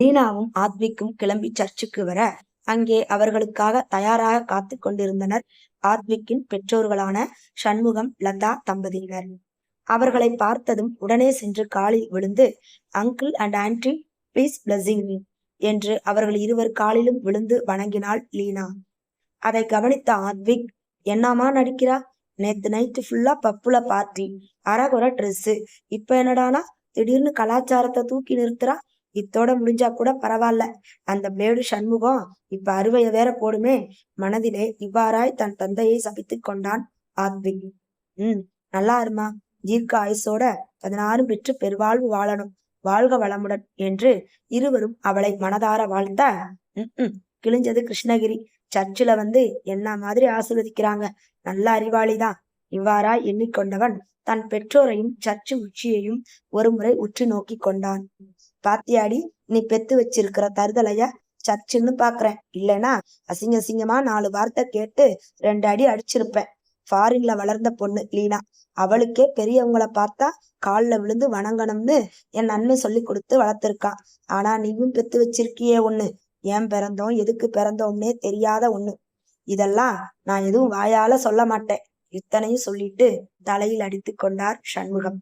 லீனாவும் ஆத்விக்கும் கிளம்பி சர்ச்சுக்கு வர அங்கே அவர்களுக்காக தயாராக காத்து கொண்டிருந்தனர் ஆத்விக்கின் பெற்றோர்களான சண்முகம் லதா தம்பதியினர். அவர்களை பார்த்ததும் உடனே சென்று காலில் விழுந்து uncle and aunty please blessing me என்று அவர்கள் இருவர் காலிலும் விழுந்து வணங்கினாள் லீனா. அதை கவனித்த ஆத்விக் என்னமா நடிக்கிறா? நேத்து நைட்டு ஃபுல்லா பப்புல பார்ட்டி அரகுற ட்ரெஸ்ஸு இப்ப என்னடானா? திடீர்னு கலாச்சாரத்தை தூக்கி நிறுத்துறா? இத்தோட முடிஞ்சா கூட பரவாயில்ல அந்த பிளேடு சண்முகம் இப்ப அறுவைய வேற போடுமே. மனதிலே இவ்வாறாய் தன் தந்தையை சபித்து கொண்டான் ஆத்விக் உம் நல்லா இருமா. தீர்க்க ஆயுசோட பதினாறு பெற்று பெருவாழ்வு வாழணும். வாழ்க வளமுடன் என்று இருவரும் அவளை மனதார வாழ்த்த உம் கிழிஞ்சது கிருஷ்ணகிரி. சர்ச்சில் வந்து என்ன மாதிரி ஆசீர்வதிக்கிறாங்க. நல்ல அறிவாளிதான். இவ்வாறாய் எண்ணிக்கொண்டவன் தன் பெற்றோரையும் சர்ச்சு உச்சியையும் ஒருமுறை உற்று நோக்கி கொண்டான். பாத்தியாடி நீ பெத்து வச்சிருக்கிற தருதலைய? சர்ச்சுன்னு பாக்குறேன். இல்லனா அசிங்க அசிங்கமா நாலு வார்த்தை கேட்டு ரெண்டு அடி அடிச்சிருப்பேன். ஃபாரின்ல வளர்ந்த பொண்ணு லீனா. அவளுக்கே பெரியவங்கள பார்த்தா கால்ல விழுந்து வணங்கணும்னு என் அண்ணன் சொல்லி கொடுத்து வளர்த்திருக்கான். ஆனா நீயும் பெத்து வச்சிருக்கியே ஒண்ணு. ஏன் பிறந்தோம் எதுக்கு பிறந்தோம்னே தெரியாத ஒண்ணு. இதெல்லாம் நான் எதுவும் வாயால சொல்ல மாட்டேன். இத்தனையும் சொல்லிட்டு தலையில் அடித்து கொண்டார் சண்முகம்.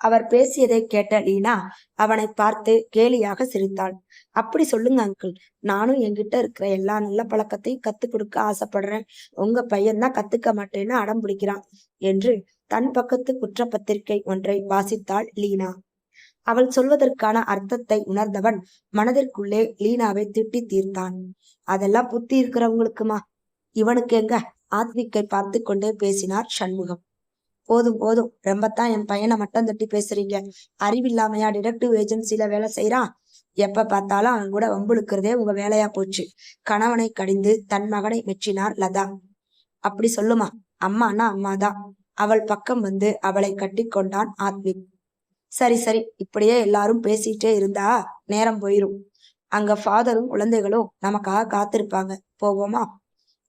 அவர் பேசியதை கேட்ட லீனா அவனை பார்த்து கேலியாக சிரித்தாள். அப்படி சொல்லுங்க அங்கிள். நானும் என்கிட்ட இருக்கிற எல்லா நல்ல பழக்கத்தையும் கத்து கொடுக்க ஆசைப்படுறேன். உங்க பையன்தான் கத்துக்க மாட்டேன்னு அடம் பிடிக்கிறான் என்று தன் பக்கத்து குற்றப்பத்திரிகை ஒன்றை வாசித்தாள் லீனா. அவள் சொல்வதற்கான அர்த்தத்தை உணர்ந்தவன் மனதிற்குள்ளே லீனாவை திட்டி தீர்த்தான். அதெல்லாம் புத்தி இருக்கிறவங்களுக்குமா? இவனுக்கு எங்க? ஆத்விக்கை பார்த்து கொண்டே பேசினார் சண்முகம். போதும் போதும். ரொம்பத்தான் என் பையனை மட்டும் தட்டி பேசுறீங்க. அறிவில்லாமையா டிடெக்டிவ் ஏஜென்சில வேலை செய்யறான் எப்ப பார்த்தாலும் அவன் கூட வம்புழுக்கிறதே உங்க வேலையா போச்சு. கணவனை கடிந்து தன் மகனை மெச்சினார் லதா. அப்படி சொல்லுமா? அம்மானா அம்மாதான் அவள் பக்கம் வந்து அவளை கட்டி கொண்டான் ஆத்விக் சரி சரி. இப்படியே எல்லாரும் பேசிட்டே இருந்தா நேரம் போயிரும். அங்க ஃபாதரும் குழந்தைகளும் நமக்காக காத்திருப்பாங்க. போவோமா?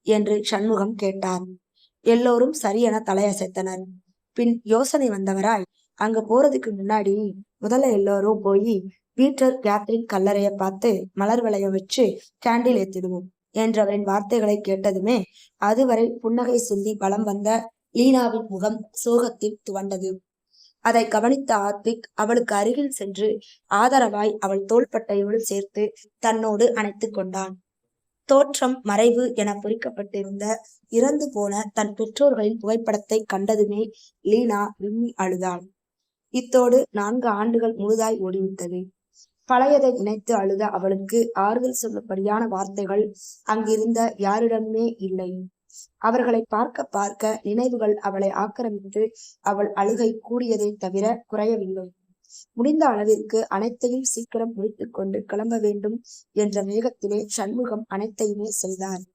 என்று சண்முகம் கேட்டார். எல்லோரும் சரியென தலையசைத்தனர். பின் யோசனை வந்தவராய் அங்க போறதுக்கு முன்னாடி முதல்ல எல்லோரும் போய் பீட்டர் கேத்ரின் கல்லறைய பார்த்து மலர் வளைய வச்சு கேண்டில் ஏத்திடுவோம் என்றவரின் வார்த்தைகளை கேட்டதுமே அதுவரை புன்னகை சிந்தி பலம் வந்த லீனாவின் முகம் சோகத்தில் துவண்டது. அதை கவனித்த ஆத்விக் அவளுக்கு அருகில் சென்று ஆதரவாய் அவள் தோள்பட்டையோடு சேர்த்து தன்னோடு அணைத்துக் கொண்டான். தோற்றம் மறைவு என பொறிக்கப்பட்டிருந்த இறந்து போன தன் பெற்றோர்களின் புகைப்படத்தை கண்டதுமே லீனா விம்மி அழுதாள். இத்தோடு நான்கு ஆண்டுகள் முழுதாய் ஓடிவிட்டது. பழையதை நினைத்து அழுத அவளுக்கு ஆறுதல் சொல்லப்படியான வார்த்தைகள் அங்கிருந்த யாரிடமே இல்லை. அவர்களை பார்க்க பார்க்க நினைவுகள் அவளை ஆக்கிரமித்து அவள் அழுகை கூடியதை தவிர குறையவில்லை. முடிந்த அளவிற்கு அனைத்தையும் சீக்கிரம் முடித்துக் கொண்டு கிளம்ப வேண்டும் என்ற வேகத்திலே சண்முகம் அனைத்தையுமே செய்தார்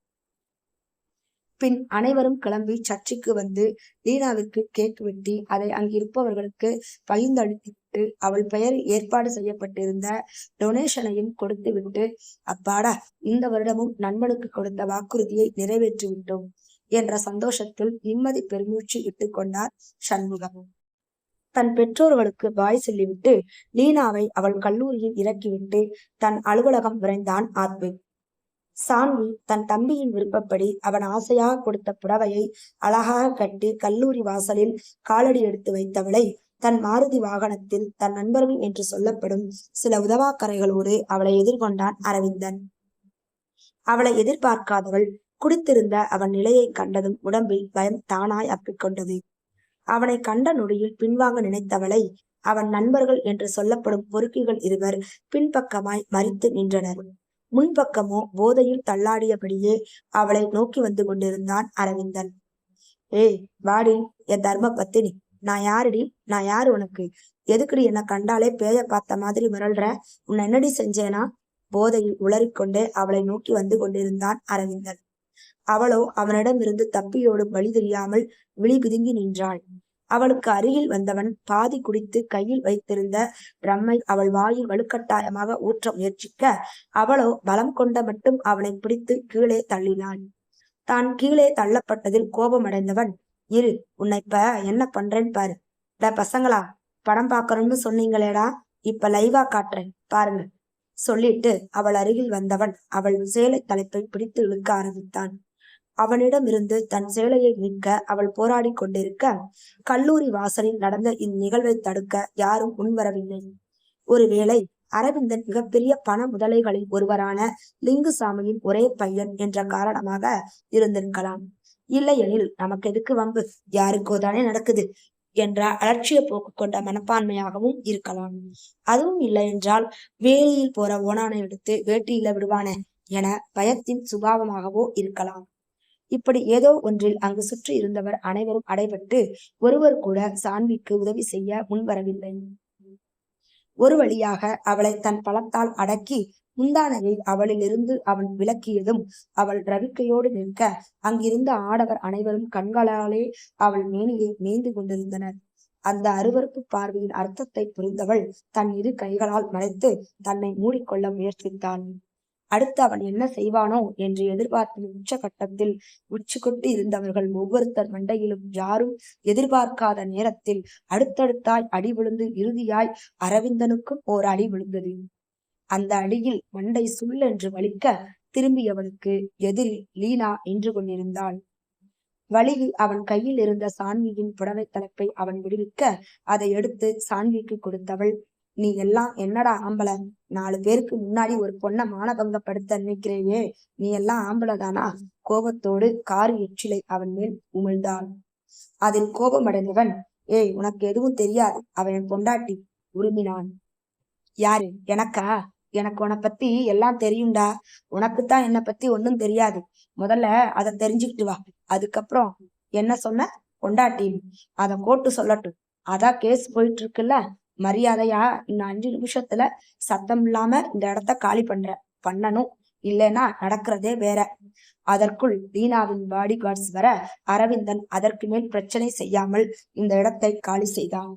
பின் அனைவரும் கிளம்பி சர்ச்சைக்கு வந்து லீனாவிற்கு கேக் வெட்டி அதை அங்கிருப்பவர்களுக்கு பகிர்ந்தளித்துவிட்டு அவள் பெயர் ஏற்பாடு செய்யப்பட்டிருந்த டொனேஷனையும் கொடுத்து விட்டு அப்பாடா இந்த வருடமும் நண்பனுக்கு கொடுத்த வாக்குறுதியை நிறைவேற்றி விட்டோம் என்ற சந்தோஷத்தில் நிம்மதி பெருமூச்சு இட்டுக் கொண்டார் சண்முகம். தன் பெற்றோர்களுக்கு பாய் சொல்லிவிட்டு லீனாவை அவள் கல்லூரியில் இறக்கிவிட்டு தன் அலுவலகம் விரைந்தான் ஆத்விக் சான்வி தன் தம்பியின் விருப்பப்படி அவன் ஆசையாக கொடுத்த புடவையை அழகாக கட்டி கல்லூரி வாசலில் காலடி எடுத்து வைத்தவளை தன் மாருதி வாகனத்தில் தன் நண்பர்கள் என்று சொல்லப்படும் சில உதவாக்கரைகளோடு அவளை எதிர்கொண்டான் அரவிந்தன். அவளை எதிர்பார்க்காதவள் குடித்திருந்த அவன் நிலையை கண்டதும் உடம்பில் பயம் தானாய் அப்பிக்கொண்டது அவனை கண்ட நொடியில் பின்வாங்க நினைத்தவளை அவன் நண்பர்கள் என்று சொல்லப்படும் பொறுக்கிகள் இருவர் பின்பக்கமாய் மறித்து நின்றனர். முன்பக்கமோ போதையில் தள்ளாடியபடியே அவளை நோக்கி வந்து கொண்டிருந்தான் அரவிந்தன். ஏய் வாடி என் தர்ம பத்தினி நான் யாருடி? நான் யாரு உனக்கு? எதுக்குடி என்ன கண்டாலே பேய பார்த்த மாதிரி மிரள்ற உன்னை என்னடி செஞ்சேனா? போதையில் உளறிக்கொண்டே அவளை நோக்கி வந்து கொண்டிருந்தான் அரவிந்தன். அவளோ அவனிடமிருந்து தப்பியோடும் வழி தெரியாமல் விழி பிதுங்கி நின்றாள். அவளுக்கு அருகில் வந்தவன் பாதி குடித்து கையில் வைத்திருந்த ட்ரம்மை அவள் வாயில் வலுக்கட்டாயமாக ஊற்ற முயற்சிக்க அவளோ பலம் கொண்ட மட்டும் அவனை பிடித்து கீழே தள்ளினாள். தான் கீழே தள்ளப்பட்டதில் கோபமடைந்தவன் இரு உன்னை இப்ப என்ன பண்றேன்னு பாரு. ட பசங்களா படம் பார்க்கணும்னு சொன்னீங்களேடா. இப்ப லைவா காட்டுறேன் பாருங்க. சொல்லிட்டு அவள் அருகில் வந்தவன் அவள் சேலை தலைப்பை பிடித்து இழுக்க ஆரம்பித்தான். அவனிடமிருந்து தன் சேலையை மீட்க அவள் போராடி கொண்டிருக்க கல்லூரி வாசலில் நடந்த இந்நிகழ்வை தடுக்க யாரும் முன்வரவில்லை. ஒருவேளை அரவிந்தன் மிகப்பெரிய பண முதலைகளில் ஒருவரான லிங்குசாமியின் ஒரே பையன் என்ற காரணமாக இருந்திருக்கலாம். இல்லையெனில் நமக்கு எதுக்கு வம்பு? யாருக்கோ தானே நடக்குது என்ற அலட்சிய போக்கு கொண்ட மனப்பான்மையாகவும் இருக்கலாம். அதுவும் இல்லை என்றால் வேலியில் போற ஓனானை எடுத்து வேட்டியில விடுவானே என பயத்தின் சுபாவமாகவோ இருக்கலாம். இப்படி ஏதோ ஒன்றில் அங்கு சுற்றி இருந்தவர் அனைவரும் அடைபட்டு ஒருவர் கூட சான்விக்கு உதவி செய்ய முன்வரவில்லை. ஒரு வழியாக அவளை தன் பழத்தால் அடக்கி முந்தானையை அவளிலிருந்து அவன் விலக்கியதும் அவள் ரவிக்கையோடு நிற்க அங்கிருந்த ஆடவர் அனைவரும் கண்களாலே அவள் மேனியை மேய்ந்து கொண்டிருந்தனர். அந்த அருவருப்பு பார்வையின் அர்த்தத்தை புரிந்தவள் தன் இரு கைகளால் மறைத்து தன்னை மூடிக்கொள்ள முயற்சித்தாள். அடுத்து அவன் என்ன செய்வானோ என்று எதிர்பார்ப்பின் உச்ச கட்டத்தில் உச்சி கொண்டு இருந்தவர்கள் ஒவ்வொருத்தர் மண்டையிலும் யாரும் எதிர்பார்க்காத நேரத்தில் அடுத்தடுத்தாய் அடி விழுந்து இறுதியாய் அரவிந்தனுக்கும் ஓர் அடி விழுந்தது. அந்த அடியில் மண்டை சுள்ளென்று வலிக்க திரும்பியவனுக்கு எதிரில் லீனா நின்று கொண்டிருந்தாள். வழியில் அவன் கையில் இருந்த சான்வியின் புடவை தலைப்பை அவன் விடுவிக்க அதை எடுத்து சான்விக்கு கொடுத்தவள். நீ எல்லாம் என்னடா ஆம்பளை? நாலு பேருக்கு முன்னாடி ஒரு பொண்ணை மானபங்கப்படுத்த நினைக்கிறேயே? நீ எல்லாம் ஆம்பளைதானா கோபத்தோடு காரு எச்சிலை அவன் மேல் உமிழ்ந்தாள். அதில் கோபமடைந்தவன் ஏய் உனக்கு எதுவும் தெரியாது. அவன் பொண்டாட்டி உருமினான். யாரு? எனக்கா? எனக்கு உன பத்தி எல்லாம் தெரியும்டா. உனக்குத்தான் என்னை பத்தி ஒன்னும் தெரியாது. முதல்ல அதை தெரிஞ்சுக்கிட்டு வா. அதுக்கப்புறம் என்ன சொன்ன? பொண்டாட்டி. அதை கோட்டு சொல்லட்டும். அதான் கேஸ் போயிட்டு இருக்குல்ல? மரியாதையா இன்னும் அஞ்சு நிமிஷத்துல சத்தம் இல்லாம இந்த இடத்த காலி பண்ற பண்ணணும். இல்லைன்னா நடக்கிறதே வேற. அதற்குள் தீனாவின் பாடி கார்ட்ஸ் வர அரவிந்தன் அதற்கு மேல் பிரச்சனை செய்யாமல் இந்த இடத்தை காலி செய்தான்.